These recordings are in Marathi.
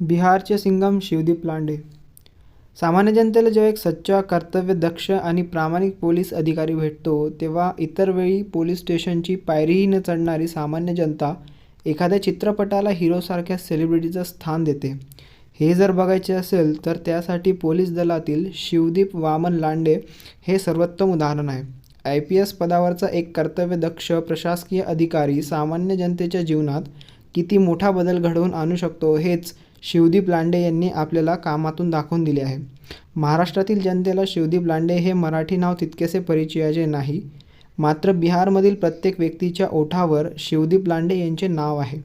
बिहारचे सिंगम शिवदीप लांडे. सामान्य जनतेला जेव्हा एक सच्चा कर्तव्यदक्ष आणि प्रामाणिक पोलीस अधिकारी भेटतो तेव्हा इतर वेळी पोलीस स्टेशनची पायरीही न चढणारी सामान्य जनता एखाद्या चित्रपटाला हिरोसारख्या सेलिब्रिटीचं स्थान देते. हे जर बघायचे असेल तर त्यासाठी पोलीस दलातील शिवदीप वामन लांडे हे सर्वोत्तम उदाहरण आहे. आय पी एस पदावरचा एक कर्तव्यदक्ष प्रशासकीय अधिकारी सामान्य जनतेच्या जीवनात किती मोठा बदल घडवून आणू शकतो हेच शिवदीप लांडे यांनी आपल्याला कामातून दाखवून दिले आहे. महाराष्ट्रातील जनतेला शिवदीप लांडे हे मराठी नाव तितकेसे परिचयाचे नाही मात्र बिहारमधील प्रत्येक व्यक्तीच्या ओठावर शिवदीप लांडे यांचे नाव आहे.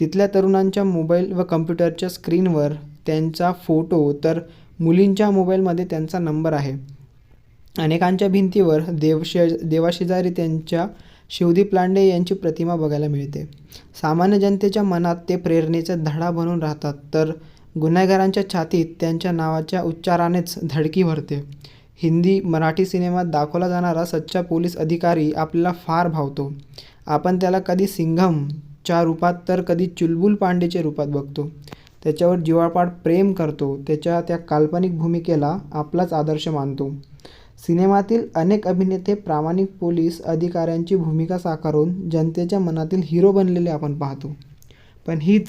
तिथल्या तरुणांच्या मोबाईल व कम्प्युटरच्या स्क्रीनवर त्यांचा फोटो तर मुलींच्या मोबाईलमध्ये त्यांचा नंबर आहे. अनेकांच्या भिंतीवर देवशे देवाशेजारी त्यांच्या शिवदीप लांडे यांची प्रतिमा बघायला मिळते. सामान्य जनतेच्या मनात ते प्रेरणेचा धडा बनून राहतात तर गुन्हेगारांच्या छातीत त्यांच्या नावाच्या उच्चारानेच धडकी भरते. हिंदी मराठी सिनेमात दाखवला जाणारा सच्चा पोलीस अधिकारी आपल्याला फार भावतो. आपण त्याला कधी सिंघमच्या रूपात तर कधी चुलबुल पांडेच्या रूपात बघतो. त्याच्यावर जीवापाड प्रेम करतो त्याच्या त्या काल्पनिक भूमिकेला आपलाच आदर्श मानतो. सिनेमातील अनेक अभिनेते प्रामाणिक पोलीस अधिकाऱ्यांची भूमिका साकारून जनतेच्या मनातील हिरो बनलेले आपण पाहतो. पण हीच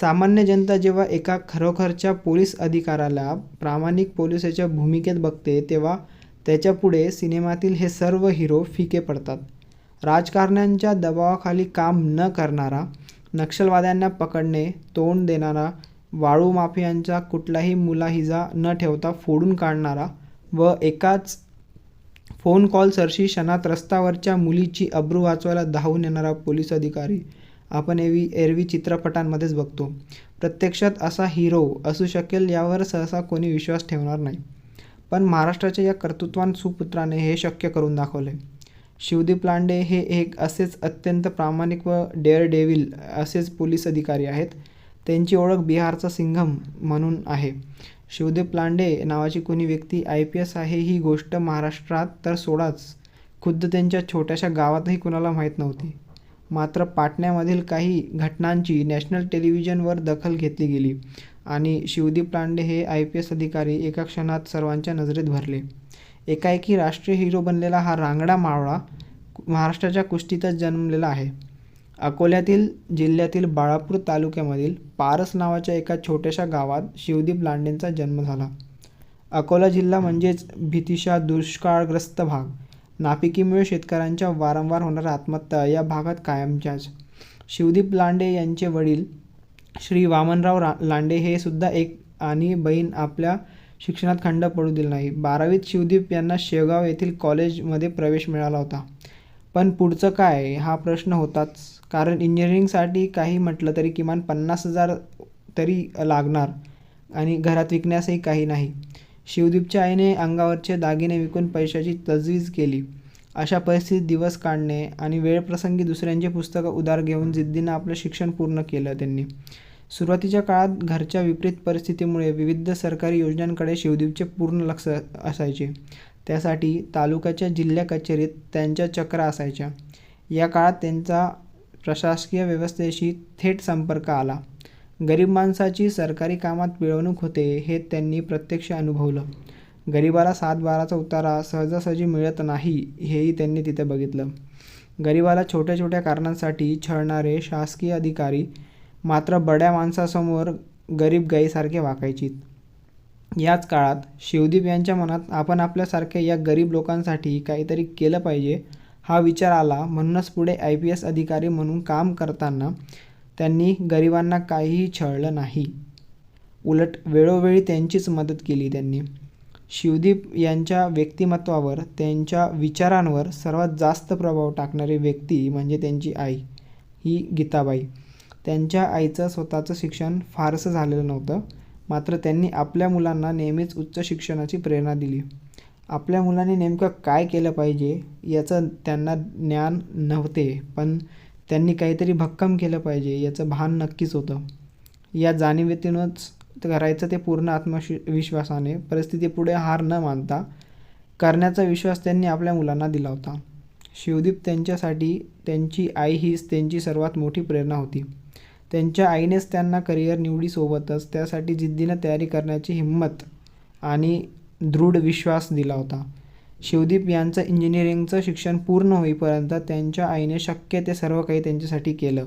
सामान्य जनता जेव्हा एका खरोखरच्या पोलीस अधिकाऱ्याला प्रामाणिक पोलिसाच्या भूमिकेत बघते तेव्हा त्याच्यापुढे सिनेमातील हे सर्व हिरो फिके पडतात. राजकारण्यांच्या दबावाखाली काम न करणारा नक्षलवाद्यांना पकडणे तोंड देणारा वाळू माफियांचा कुठलाही मुलाहिजा न ठेवता फोडून काढणारा व एकाच फोन कॉल सरशी क्षणात रस्त्यावरच्या मुलीची अब्रू वाचवायला धावून येणारा पोलीस अधिकारी. आपण एवी एरवी चित्रपटांमध्येच बघतो. प्रत्यक्षात असा हिरो असू शकेल यावर सहसा कोणी विश्वास ठेवणार नाही. पण महाराष्ट्राच्या या कर्तृत्वान सुपुत्राने हे शक्य करून दाखवले. शिवदीप लांडे हे एक असेच अत्यंत प्रामाणिक व डेअर डेव्हिल असेच पोलीस अधिकारी आहेत. त्यांची ओळख बिहारचा सिंघम म्हणून आहे. शिवदेव लांडे नावाची कोणी व्यक्ती आय पी एस आहे ही गोष्ट महाराष्ट्रात तर सोडाच. खुद्द त्यांच्या छोट्याशा गावातही कुणाला माहीत नव्हती. मात्र पाटण्यामधील काही घटनांची नॅशनल टेलिव्हिजनवर दखल घेतली गेली आणि शिवदीप लांडे हे आय पी एस अधिकारी एका क्षणात सर्वांच्या नजरेत भरले. एकाएकी राष्ट्रीय हिरो बनलेला हा रांगडा मावळा महाराष्ट्राच्या कुस्तीतच जन्मलेला आहे. अकोल्यातील जिल्ह्यातील बाळापूर तालुक्यामधील पारस नावाच्या एका छोट्याशा गावात शिवदीप लांडेंचा जन्म झाला. अकोला जिल्हा म्हणजेच भीतिशा दुष्काळग्रस्त भाग. नापिकीमुळे शेतकऱ्यांच्या वारंवार होणाऱ्या आत्महत्या या भागात कायमच्याच. शिवदीप लांडे यांचे वडील श्री वामनराव रा लांडे हे सुद्धा एक आणि बहीण आपल्या शिक्षणात खंड पडू दिला नाही. बारावीत शिवदीप यांना शेवगाव येथील कॉलेजमध्ये प्रवेश मिळाला होता. पण पुढचं काय? हा प्रश्न होताच कारण इंजिनिअरिंगसाठी काही म्हटलं तरी किमान पन्नास हजार तरी लागणार आणि घरात विकण्यासही काही नाही. शिवदीपच्या आईने अंगावरचे दागिने विकून पैशाची तजवीज केली. अशा परिस्थितीत दिवस काढणे आणि वेळप्रसंगी दुसऱ्यांचे पुस्तकं उधार घेऊन जिद्दीनं आपलं शिक्षण पूर्ण केलं त्यांनी. सुरुवातीच्या काळात घरच्या विपरीत परिस्थितीमुळे विविध सरकारी योजनांकडे शिवदीपचे पूर्ण लक्ष असायचे. त्यासाठी तालुक्याच्या जिल्हा कचेरीत त्यांच्या चक्रा असायच्या. या काळात त्यांचा प्रशासकीय व्यवस्थेशी थेट संपर्क आला. गरीब माणसाची सरकारी कामात पिळवणूक होते हे त्यांनी प्रत्यक्ष अनुभवलं. गरिबाला सात बाराचा उतारा सहजासहजी मिळत नाही हेही त्यांनी तिथे बघितलं. गरिबाला छोट्या छोट्या कारणांसाठी छळणारे शासकीय अधिकारी मात्र बड्या माणसासमोर गरीब गाईसारखे वाकायचीत याच काळात शिवदीप यांच्या मनात आपण आपल्यासारख्या या गरीब लोकांसाठी काहीतरी केलं पाहिजे हा विचार आला. म्हणूनच पुढे आय पी एस अधिकारी म्हणून काम करताना त्यांनी गरिबांना काहीही छळलं नाही. उलट वेळोवेळी त्यांचीच मदत केली त्यांनी. शिवदीप यांच्या व्यक्तिमत्वावर त्यांच्या विचारांवर सर्वात जास्त प्रभाव टाकणारी व्यक्ती म्हणजे त्यांची आई ही गीताबाई. त्यांच्या आईचं स्वतःचं शिक्षण फारसं झालेलं नव्हतं. मात्र त्यांनी आपल्या मुलांना नेहमीच उच्च शिक्षणाची प्रेरणा दिली. आपल्या मुलाने नेमकं काय केलं पाहिजे याचं त्यांना ज्ञान नव्हते पण त्यांनी काहीतरी भक्कम केलं पाहिजे याचं भान नक्कीच होतं. या जाणीवेतूनच करायचं ते पूर्ण आत्मशि विश्वासाने परिस्थितीपुढे हार न मानता करण्याचा विश्वास त्यांनी आपल्या मुलांना दिला होता. शिवदीप त्यांच्यासाठी त्यांची आई हीच त्यांची सर्वात मोठी प्रेरणा होती. त्यांच्या आईनेच त्यांना करिअर निवडीसोबतच त्यासाठी जिद्दीनं तयारी करण्याची हिंमत आणि दृढ विश्वास दिला होता. शिवदीप यांचं इंजिनिअरिंगचं शिक्षण पूर्ण होईपर्यंत त्यांच्या आईने शक्य ते सर्व काही त्यांच्यासाठी केलं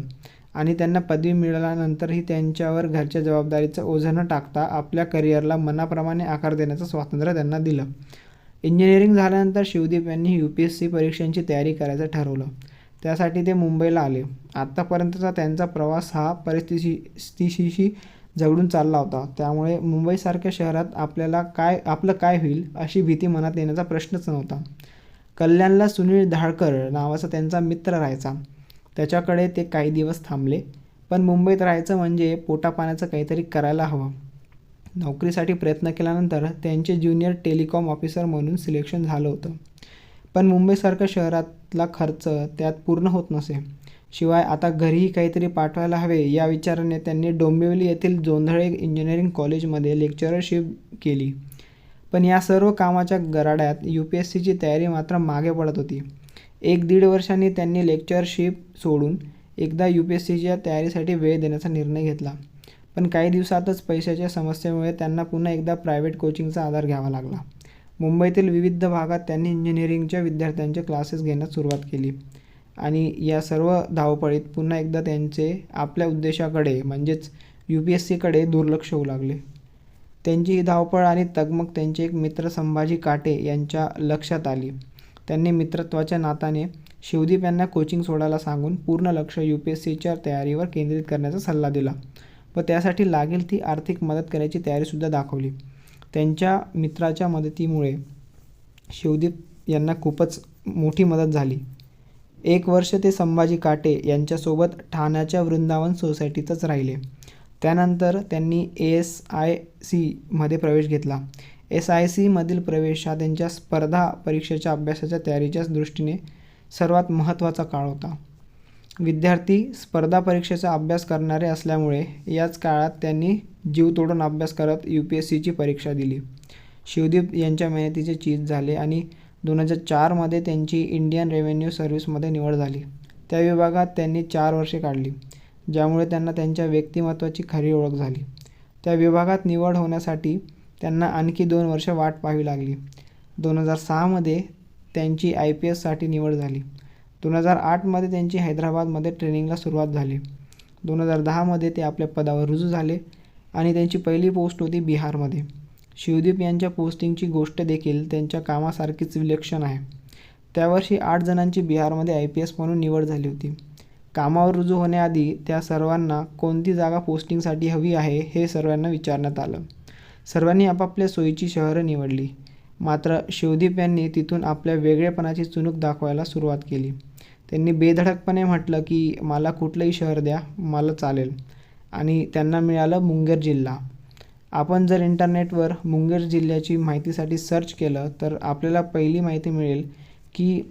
आणि त्यांना पदवी मिळाल्यानंतरही त्यांच्यावर घरच्या जबाबदारीचं ओझं न टाकता आपल्या करिअरला मनाप्रमाणे आकार देण्याचं स्वातंत्र्य त्यांना दिलं. इंजिनिअरिंग झाल्यानंतर शिवदीप यांनी यू पी एस सी परीक्षांची तयारी करायचं ठरवलं. त्यासाठी ते मुंबईला आले. आत्तापर्यंतचा त्यांचा प्रवास हा परिस्थिती स्थितीशी झगडून चालला होता. त्यामुळे मुंबईसारख्या शहरात आपल्याला काय आपलं काय होईल अशी भीती मनात येण्याचा प्रश्नच नव्हता. कल्याणला सुनील धाळकर नावाचा त्यांचा मित्र राहायचा. त्याच्याकडे ते काही दिवस थांबले. पण मुंबईत राहायचं म्हणजे पोटापाण्याचं काहीतरी करायला हवं. नोकरीसाठी प्रयत्न केल्यानंतर त्यांचे ज्युनियर टेलिकॉम ऑफिसर म्हणून सिलेक्शन झालं होतं. पण मुंबईसारख्या शहरातला खर्च त्यात पूर्ण होत नसे. शिवाय आता घरीही काहीतरी पाठवायला हवे या विचाराने त्यांनी डोंबिवली येथील जोंधळे इंजिनिअरिंग कॉलेजमध्ये लेक्चरशिप केली. पण या सर्व कामाच्या गराड्यात यू पी एस सीची तयारी मात्र मागे पडत होती. एक दीड वर्षांनी त्यांनी लेक्चरशिप सोडून एकदा यू पी एस सीच्या तयारीसाठी वेळ देण्याचा निर्णय घेतला. पण काही दिवसातच पैशाच्या समस्येमुळे त्यांना पुन्हा एकदा प्रायव्हेट कोचिंगचा आधार घ्यावा लागला. मुंबईतील विविध भागात त्यांनी इंजिनिअरिंगच्या विद्यार्थ्यांचे क्लासेस घेण्यास सुरुवात केली. आणि या सर्व धावपळीत पुन्हा एकदा त्यांचे आपल्या उद्देशाकडे म्हणजेच यू पी एस सीकडे दुर्लक्ष होऊ लागले. त्यांची ही धावपळ आणि तगमग त्यांचे एक मित्र संभाजी काटे यांच्या लक्षात आली. त्यांनी मित्रत्वाच्या नाताने शिवदीप यांना कोचिंग सोडायला सांगून पूर्ण लक्ष यू पी एस सीच्या तयारीवर केंद्रित करण्याचा सल्ला दिला व त्यासाठी लागेल ती आर्थिक मदत करायची तयारीसुद्धा दाखवली. त्यांच्या मित्राच्या मदतीमुळे शिवदीप यांना खूपच मोठी मदत झाली. एक वर्ष ते संभाजी काटे यांच्यासोबत ठाण्याच्या वृंदावन सोसायटीतच राहिले. त्यानंतर त्यांनी ए एस आय सीमध्ये प्रवेश घेतला. एस आय सीमधील प्रवेश हा त्यांच्या स्पर्धा परीक्षेच्या अभ्यासाच्या तयारीच्या दृष्टीने सर्वात महत्त्वाचा काळ होता. विद्यार्थी स्पर्धा परीक्षेचा अभ्यास करणारे असल्यामुळे याच काळात त्यांनी जीव तोडून अभ्यास करत यू पी एस सीची परीक्षा दिली. शिवदीप यांच्या मेहनतीचे चीज झाले आणि दोन हजार चारमध्ये त्यांची इंडियन रेव्हेन्यू सर्व्हिसमध्ये निवड झाली. त्या विभागात त्यांनी चार वर्षे काढली ज्यामुळे त्यांना त्यांच्या व्यक्तिमत्त्वाची खरी ओळख झाली. त्या विभागात निवड होण्यासाठी त्यांना आणखी दोन वर्ष वाट पाहावी लागली. दोन हजार सहामध्ये त्यांची आय पी एससाठी निवड झाली. दोन हजार आठमध्ये त्यांची हैदराबादमध्ये ट्रेनिंगला सुरुवात झाली. दोन हजार दहामध्ये ते आपल्या पदावर रुजू झाले आणि त्यांची पहिली पोस्ट होती बिहारमध्ये. शिवदीप यांच्या पोस्टिंगची गोष्ट देखील त्यांच्या कामासारखीच विलक्षण आहे. त्यावर्षी आठ जणांची बिहारमध्ये आय पी एस म्हणून निवड झाली होती. कामावर रुजू होण्याआधी त्या सर्वांना कोणती जागा पोस्टिंगसाठी हवी आहे हे सर्वांना विचारण्यात आलं. सर्वांनी आपापल्या सोयीची शहरं निवडली. मात्र शिवदीप यांनी तिथून आपल्या वेगळेपणाची चुणूक दाखवायला सुरुवात केली. त्यांनी बेधडकपणे म्हटलं की मला कुठलंही शहर द्या मला चालेल. आणि त्यांना मिळालं मुंगेर जिल्हा. आपण जर इंटरनेटवर मुंगेर जिल्ह्याची माहितीसाठी सर्च केलं तर आपल्याला पहिली माहिती मिळेल की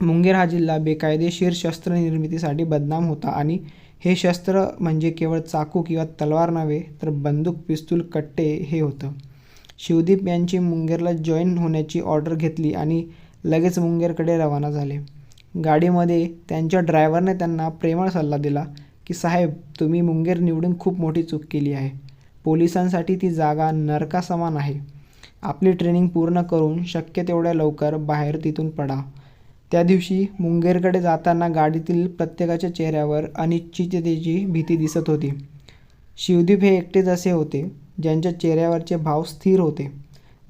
मुंगेर हा जिल्हा बेकायदेशीर शस्त्र निर्मितीसाठी बदनाम होता आणि हे शस्त्र म्हणजे केवळ चाकू किंवा तलवार नव्हे तर बंदूक पिस्तूल कट्टे हे होतं. शिवदीप यांची मुंगेरला जॉईन होण्याची ऑर्डर घेतली आणि लगेच मुंगेरकडे रवाना झाले. गाडीमध्ये त्यांच्या ड्रायव्हरने त्यांना प्रेमळ सल्ला दिला की साहेब तुम्ही मुंगेर निवडून खूप मोठी चूक केली आहे. पोलिसांसाठी ती जागा नरकासमान आहे. आपली ट्रेनिंग पूर्ण करून शक्य तेवढ्या लवकर बाहेर तिथून पडा. त्या दिवशी मुंगेरकडे जाताना गाडीतील प्रत्येकाच्या चेहऱ्यावर अनिश्चिततेची भीती दिसत होती. शिवदीप हे एकटेच असे होते ज्यांच्या चेहऱ्यावरचे भाव स्थिर होते.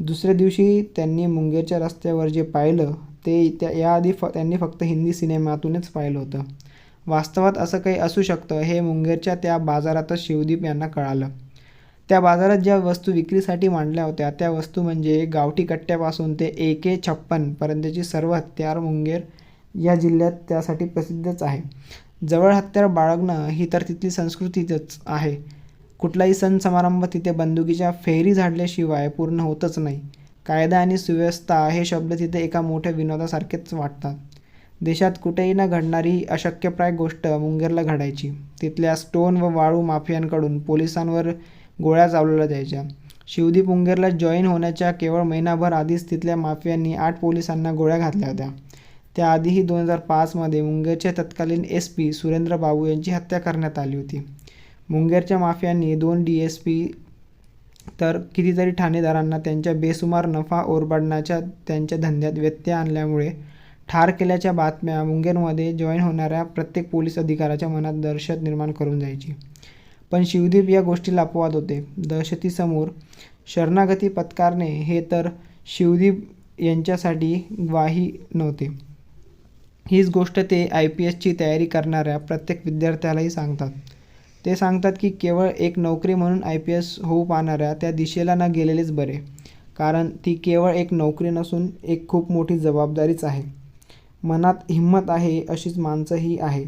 दुसऱ्या दिवशी त्यांनी मुंगेरच्या रस्त्यावर जे पाहिलं ते त्या याआधी फ त्यांनी फक्त हिंदी सिनेमातूनच पाहिलं होतं. वास्तवात असं काही असू शकतं हे मुंगेरच्या त्या बाजारातच शिवदीप यांना कळालं. त्या बाजारात ज्या वस्तू विक्रीसाठी मांडल्या होत्या त्या वस्तू म्हणजे गावठी कट्ट्यापासून ते ए के छप्पनपर्यंतची सर्व हत्यार मुंगेर या जिल्ह्यात त्यासाठी प्रसिद्धच आहे. जवळ हत्यार बाळगणं ही तर तिथली संस्कृतीच आहे. कुठलाही सण समारंभ तिथे बंदुकीच्या फेरी झाडल्याशिवाय पूर्ण होतच नाही. कायदा आणि सुव्यवस्था हे शब्द तिथे एका मोठ्या विनोदासारखेच वाटतात. देशात कुठेही न घडणारी अशक्यप्राय गोष्ट मुंगेरला घडायची. तिथल्या स्टोन व वाळू माफियांकडून पोलिसांवर गोळ्या चालवल्या जायच्या शिवदीप पुंगेरला जॉईन होण्याच्या केवळ महिनाभर आधीच तिथल्या माफियांनी आठ पोलिसांना गोळ्या घातल्या होत्या. त्याआधीही दोन हजार पाचमध्ये मुंगेरचे तत्कालीन एस पी सुरेंद्र बाबू यांची हत्या करण्यात आली होती. मुंगेरच्या माफियांनी दोन डी एस पी तर कितीतरी ठाणेदारांना त्यांच्या बेसुमार नफा ओरबाडण्याच्या त्यांच्या धंद्यात व्यत्यय आणल्यामुळे ठार केल्याच्या बातम्या मुंगेरमध्ये जॉईन होणाऱ्या प्रत्येक पोलीस अधिकाऱ्याच्या मनात दहशत निर्माण करून जायची पण शिवदीप या गोष्टीला अपवाद होते. दहशतीसमोर शरणागती पत्कारणे हे तर शिवदीप यांच्यासाठी ग्वाही नव्हते. हीच गोष्ट ते आय पी एसची तयारी करणाऱ्या प्रत्येक विद्यार्थ्यालाही सांगतात. ते सांगतात की केवळ एक नोकरी म्हणून आय पी एस होऊ पाहणाऱ्या त्या दिशेला न गेलेलेच बरे कारण ती केवळ एक नोकरी नसून एक खूप मोठी जबाबदारीच आहे. मनात हिंमत आहे अशीच माणसंही आहे.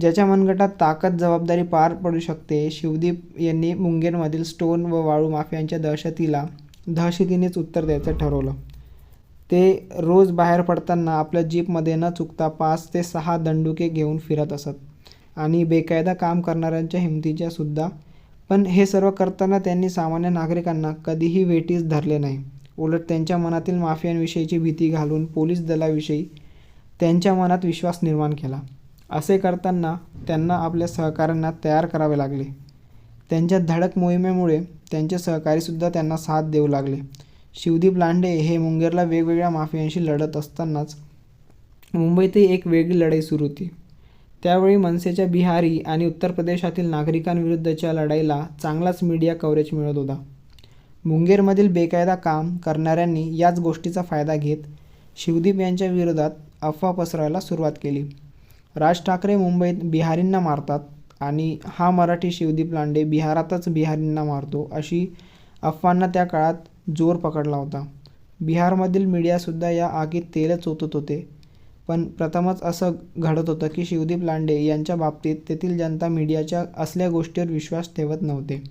ज्याच्या मनगटात ताकद जबाबदारी पार पडू शकते शिवदीप यांनी मुंगेरमधील स्टोन व वाळू माफियांच्या दहशतीला दहशतीनेच उत्तर द्यायचं ठरवलं. ते रोज बाहेर पडताना आपल्या जीपमध्ये न चुकता पाच ते सहा दंडुके घेऊन फिरत असत आणि बेकायदा काम करणाऱ्यांच्या हिमतीच्या सुद्धा. पण हे सर्व करताना त्यांनी सामान्य नागरिकांना कधीही वेटीस धरले नाही. उलट त्यांच्या मनातील माफियांविषयीची भीती घालून पोलीस दलाविषयी त्यांच्या मनात विश्वास निर्माण केला. असे करताना त्यांना आपल्या सहकाऱ्यांना तयार करावे लागले. त्यांच्या धडक मोहिमेमुळे त्यांचे सहकारीसुद्धा त्यांना साथ देऊ लागले. शिवदीप लांडे हे मुंगेरला वेगवेगळ्या माफियांशी लढत असतानाच मुंबईतही एक वेगळी लढाई सुरू होती. त्यावेळी मनसेच्या बिहारी आणि उत्तर प्रदेशातील नागरिकांविरुद्धच्या लढाईला चांगलाच मीडिया कव्हरेज मिळत होता. मुंगेरमधील बेकायदा काम करणाऱ्यांनी याच गोष्टीचा फायदा घेत शिवदीप यांच्या विरोधात अफवा पसरायला सुरुवात केली. राज ठाकरे मुंबईत बिहारींना मारतात आणि हा मराठी शिवदीप लांडे बिहारातच बिहारींना मारतो अशी अफवांना त्या काळात जोर पकडला होता. बिहारमधील मीडियासुद्धा या आगीत तेलच ओतत होते. पण प्रथमच असं घडत होतं की शिवदीप लांडे यांच्या बाबतीत तेथील जनता मीडियाच्या असल्या गोष्टीवर विश्वास ठेवत नव्हते.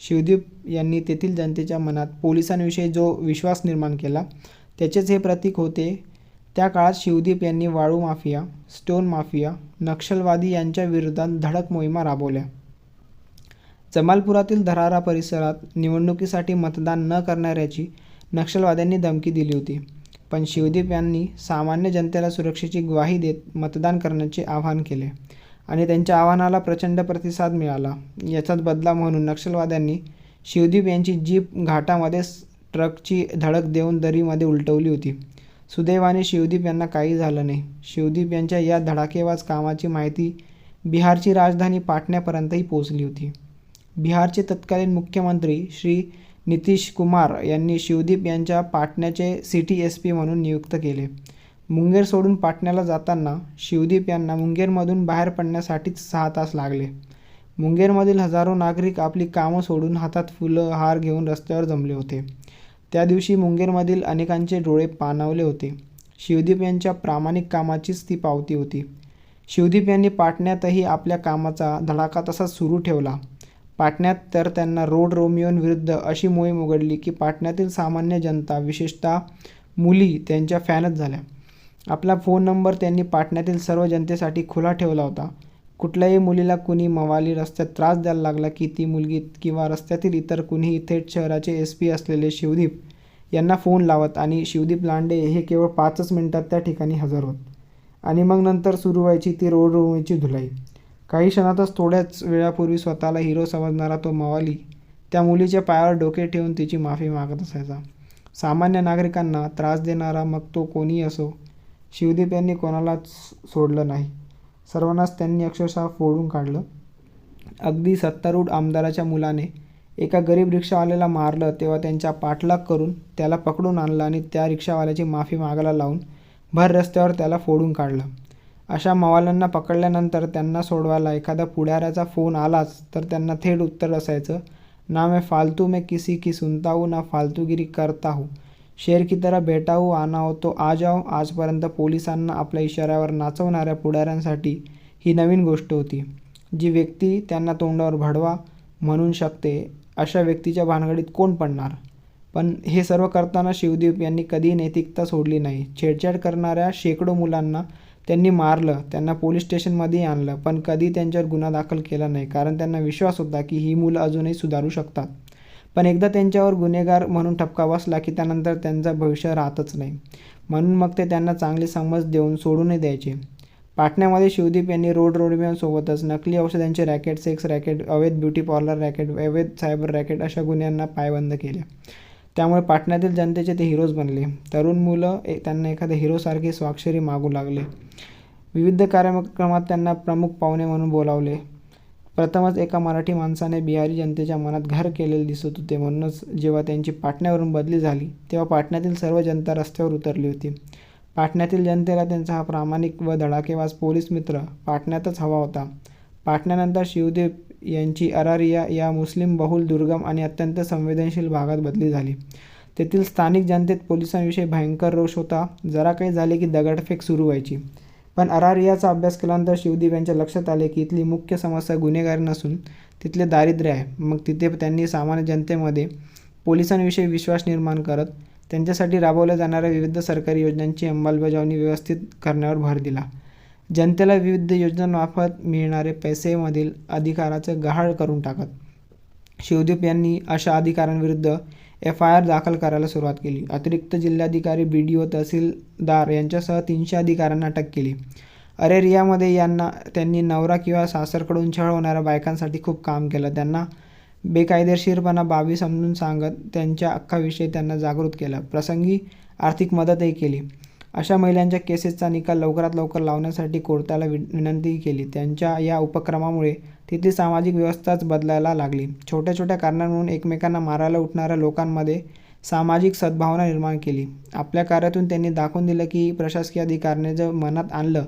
शिवदीप यांनी तेथील जनतेच्या मनात पोलिसांविषयी जो विश्वास निर्माण केला त्याचेच हे प्रतीक होते त्या काळात शिवदीप यांनी वाळू माफिया स्टोन माफिया नक्षलवादी यांच्या विरोधात धडक मोहिमा राबवल्या. जमालपुरातील धरारा परिसरात निवडणुकीसाठी मतदान न करणाऱ्याची नक्षलवाद्यांनी धमकी दिली होती. पण शिवदीप यांनी सामान्य जनतेला सुरक्षेची ग्वाही देत मतदान करण्याचे आवाहन केले आणि त्यांच्या आवाहनाला प्रचंड प्रतिसाद मिळाला. याचाच बदला म्हणून नक्षलवाद्यांनी शिवदीप यांची जीप घाटामध्ये ट्रकची धडक देऊन दरीमध्ये उलटवली होती. सुदैवाने शिवदीप यांना काही झालं नाही. शिवदीप यांच्या या धडाकेबाज कामाची माहिती बिहारची राजधानी पाटण्यापर्यंतही पोहोचली होती. बिहारचे तत्कालीन मुख्यमंत्री श्री नितीश कुमार यांनी शिवदीप यांच्या पाटण्याचे सिटी एस पी म्हणून नियुक्त केले. मुंगेर सोडून पाटण्याला जाताना शिवदीप यांना मुंगेरमधून बाहेर पडण्यासाठीच सहा तास लागले. मुंगेरमधील हजारो नागरिक आपली कामं सोडून हातात फुलं हार घेऊन रस्त्यावर जमले होते. त्या दिवशी मुंगेरमधील अनेकांचे डोळे पाणावले होते. शिवदीप यांच्या प्रामाणिक कामाचीच ती पावती होती. शिवदीप यांनी पाटण्यातही आपल्या कामाचा धडाका तसा सुरू ठेवला. पाटण्यात तर त्यांना रोड रोमियोंविरुद्ध अशी मोहीम उघडली की पाटण्यातील सामान्य जनता विशेषतः मुली त्यांच्या फॅनच झाल्या. आपला फोन नंबर त्यांनी पाटण्यातील सर्व जनतेसाठी खुला ठेवला होता. कुठल्याही मुलीला कुणी मवाली रस्त्यात त्रास द्यायला लागला की ती मुलगी किंवा रस्त्यातील इतर कुणीही थेट शहराचे एस पी असलेले शिवदीप यांना फोन लावत आणि शिवदीप लांडे हे केवळ पाचच मिनिटात त्या ठिकाणी हजर होत. आणि मग नंतर सुरू व्हायची ती रोड रोमीची धुलाई. काही क्षणातच थोड्याच वेळापूर्वी स्वतःला हिरो समजणारा तो मवाली त्या मुलीच्या पायावर डोके ठेवून तिची माफी मागत असायचा. सामान्य नागरिकांना त्रास देणारा मग तो कोणीही असो शिवदीप यांनी कोणालाच सोडलं नाही. सर्वांनाच त्यांनी अक्षरशः फोडून काढलं. अगदी सत्तारूढ आमदाराच्या मुलाने एका गरीब रिक्षावाल्याला मारलं तेव्हा त्यांच्या पाठलाग करून त्याला पकडून आणलं आणि त्या रिक्षावाल्याची माफी मागायला लावून भर रस्त्यावर त्याला फोडून काढलं. अशा मवाल्यांना पकडल्यानंतर त्यांना सोडवायला एखादा पुढाऱ्याचा फोन आलाच तर त्यांना थेट उत्तर असायचं ना मैं फालतू में किसी की सुनता हूँ ना फालतूगिरी करता हूँ. शेर की तरह बेटा हूँ आना हो तो आ जाओ. आजपर्यंत पोलिसांना आपल्या इशाऱ्यावर नाचवणाऱ्या पुढाऱ्यांसाठी ही नवीन गोष्ट होती. जी व्यक्ती त्यांना तोंडावर भडवा म्हणून शकते अशा व्यक्तीच्या भानगडीत कोण पडणार? पण हे सर्व करताना शिवदीप यांनी कधी नैतिकता सोडली नाही. छेडछाड करणाऱ्या शेकडो मुलांना त्यांनी मारलं त्यांना पोलीस स्टेशनमध्येही आणलं पण कधी त्यांच्यावर गुन्हा दाखल केला नाही कारण त्यांना विश्वास होता की ही मुलं अजूनही सुधारू शकतात. पण एकदा त्यांच्यावर गुन्हेगार म्हणून ठपका बसला की त्यानंतर त्यांचं भविष्य राहतच नाही. म्हणून मग ते त्यांना चांगली समज देऊन सोडूनही द्यायचे. पाटण्यामध्ये शिवदीप यांनी रोड रोडम्यांसोबतच नकली औषधांचे रॅकेट सेक्स रॅकेट अवैध ब्युटी पार्लर रॅकेट अवैध सायबर रॅकेट अशा गुन्ह्यांना पायबंद केले. त्यामुळे पाटण्यातील जनतेचे ते हिरोज बनले. तरुण मुलं ए त्यांना एखाद्या हिरोसारखी स्वाक्षरी मागू लागले. विविध कार्यक्रमात त्यांना प्रमुख पाहुणे म्हणून बोलावले. प्रथमच एका मराठी माणसाने बिहारी जनतेच्या मनात घर केलेले दिसत होते. म्हणूनच जेव्हा त्यांची पाटण्यावरून बदली झाली तेव्हा पाटण्यातील सर्व जनता रस्त्यावर उतरली होती. पाटण्यातील जनतेला त्यांचा हा प्रामाणिक व धडाकेबाज पोलीस मित्र पाटण्यातच हवा होता. पाटण्यानंतर शिवदेव यांची अरारिया या मुस्लिम बहुल दुर्गम आणि अत्यंत संवेदनशील भागात बदली झाली. तेथील स्थानिक जनतेत पोलिसांविषयी भयंकर रोष होता. जरा काही झाले की दगडफेक सुरू व्हायची. पण अरारियाचा अभ्यास केल्यानंतर शिवदीप यांच्या लक्षात आले की इथली मुख्य समस्या गुन्हेगारी नसून तिथले दारिद्र्य आहे. मग तिथे त्यांनी सामान्य जनतेमध्ये पोलिसांविषयी विश्वास निर्माण करत त्यांच्यासाठी राबवल्या जाणाऱ्या विविध सरकारी योजनांची अंमलबजावणी व्यवस्थित करण्यावर भर दिला. जनतेला विविध योजनांमार्फत मिळणारे पैसेमधील अधिकाराचं गहाळ करून टाकत शिवदीप यांनी अशा अधिकाऱ्यांविरुद्ध एफ आय आर दाखल करायला सुरुवात केली. अतिरिक्त जिल्हाधिकारी बी डी ओ तहसीलदार यांच्यासह तीनशे अधिकाऱ्यांना अटक केली. अरेरियामध्ये यांना त्यांनी नवरा किंवा सासरकडून छळ होणाऱ्या बायकांसाठी खूप काम केलं. त्यांना बेकायदेशीरपणा बाबी समजून सांगत त्यांच्या हक्काविषयी त्यांना जागृत केलं. प्रसंगी आर्थिक मदतही केली. अशा महिलांच्या केसेसचा निकाल लवकरात लवकर लावण्यासाठी कोर्टाला वि विनंतीही केली. त्यांच्या या उपक्रमामुळे तिथली सामाजिक व्यवस्थाच बदलायला लागली. छोट्या छोट्या कारणांवरून एकमेकांना मारायला उठणाऱ्या लोकांमध्ये सामाजिक सद्भावना निर्माण केली. आपल्या कार्यातून त्यांनी दाखवून दिलं की प्रशासकीय अधिकाऱ्याने जर मनात आणलं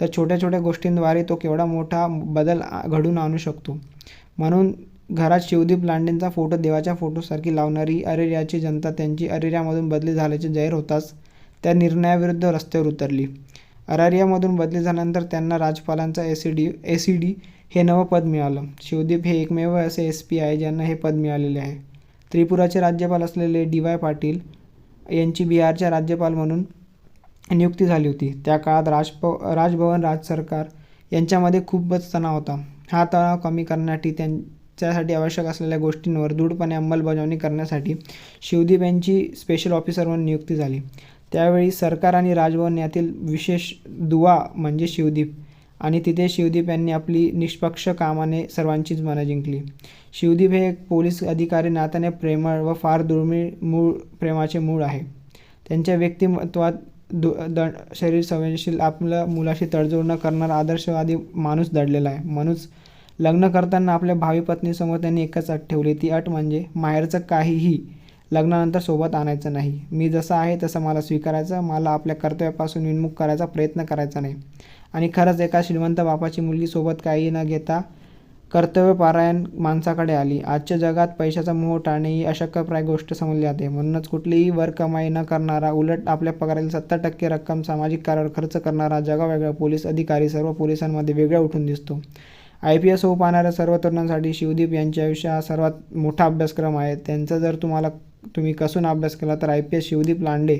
तर छोट्या छोट्या गोष्टींद्वारे तो केवढा मोठा बदल घडून आणू शकतो. म्हणून घरात शिवदीप लांडेंचा फोटो देवाच्या फोटोसारखी लावणारी अरेरियाची जनता त्यांची अरेरियामधून बदली झाल्याचे जाहीर होताच त्या निर्णयाविरुद्ध रस्त्यावर उतरली. अरारियामधून बदली झाल्यानंतर त्यांना राज्यपालांचा A C D A C D हे नवं पद मिळालं. शिवदीप हे एकमेव असे एस पी आहे ज्यांना हे पद मिळालेले आहे. त्रिपुराचे राज्यपाल असलेले डी वाय पाटील यांची बिहारच्या राज्यपाल म्हणून नियुक्ती झाली होती. त्या काळात राजप राजभवन राज सरकार यांच्यामध्ये खूपच तणाव होता. हा तणाव कमी करण्यासाठी त्यांच्यासाठी आवश्यक असलेल्या गोष्टींवर दृढपणे अंमलबजावणी करण्यासाठी शिवदीप यांची स्पेशल ऑफिसर म्हणून नियुक्ती झाली. त्यावेळी सरकार आणि राजभवन यातील विशेष दुवा म्हणजे शिवदीप आणि तिथे शिवदीप यांनी आपली निष्पक्ष कामाने सर्वांचीच मनं जिंकली. शिवदीप हे एक पोलीस अधिकारी नात्याने प्रेमळ व फार दुर्मिळ मूळ प्रेमाचे मूळ आहे. त्यांच्या व्यक्तिमत्वात दु द शरीर संवेदनशील आपल्या मुलाशी तडजोड न करणारा आदर्शवादी माणूस दडलेला आहे. माणूस लग्न करताना आपल्या भावी पत्नीसमोर त्यांनी एकच अट ठेवली. ती अट म्हणजे माहेरचं काहीही लग्नानंतर सोबत आणायचं नाही. मी जसं आहे तसं मला स्वीकारायचं मला आपल्या कर्तव्यापासून विनमुख करायचा प्रयत्न करायचा नाही. आणि खरंच एका श्रीमंत बापाची मुलगी सोबत काही न घेता कर्तव्यपारायण माणसाकडे आली. आजच्या जगात पैशाचा मोह टाळणे ही अशक्यप्राय गोष्ट समजली जाते. म्हणूनच कुठलीही वर कमाई न करणारा उलट आपल्या पगारातील सत्तर टक्के रक्कम सामाजिक कार्यावर खर्च करणारा जगावेगळा पोलीस अधिकारी सर्व पोलिसांमध्ये वेगळा उठून दिसतो. आय पी एस होऊ पाहणाऱ्या सर्व तरुणांसाठी शिवदीप यांचे आयुष्य हा सर्वात मोठा अभ्यासक्रम आहे. त्यांचा जर तुम्हाला तुम्ही कसून अभ्यास केला तर I P S Shivdeep Lande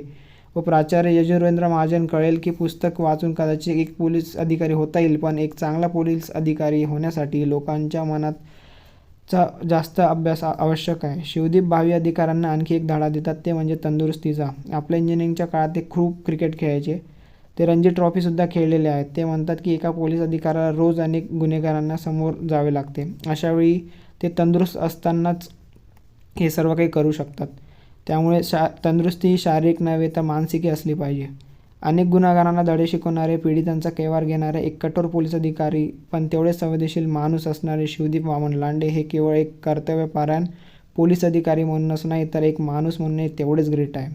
व प्राचार्य यजुर्वेंद्र महाजन कळेल की पुस्तक वाचून कदाचित एक पोलीस अधिकारी होता येईल पण एक चांगला पोलीस अधिकारी होण्यासाठी लोकांच्या मनात चा जास्त अभ्यास आवश्यक आहे. शिवदीप भावी अधिकाऱ्यांना आणखी एक धडा देतात ते म्हणजे तंदुरुस्तीचा. आपल्या इंजिनिअरिंगच्या काळात ते खूप क्रिकेट खेळायचे. ते रणजी ट्रॉफीसुद्धा खेळलेले आहेत. ते म्हणतात की एका पोलीस अधिकाऱ्याला रोज अनेक गुन्हेगारांना समोर जावे लागते. अशावेळी ते तंदुरुस्त असतानाच हे सर्व काही करू शकतात. त्यामुळे शा तंदुरुस्ती ही शारीरिक नव्हे तर मानसिकही असली पाहिजे. अनेक गुन्हेगारांना धडे शिकवणारे पीडितांचा केवार घेणारे एक कठोर पोलीस अधिकारी पण तेवढे संवेदनशील माणूस असणारे शिवदीप वामन लांडे हे केवळ एक कर्तव्यपरायण पोलीस अधिकारी म्हणूनच नाही तर एक माणूस म्हणूनही तेवढेच ग्रेट आहे.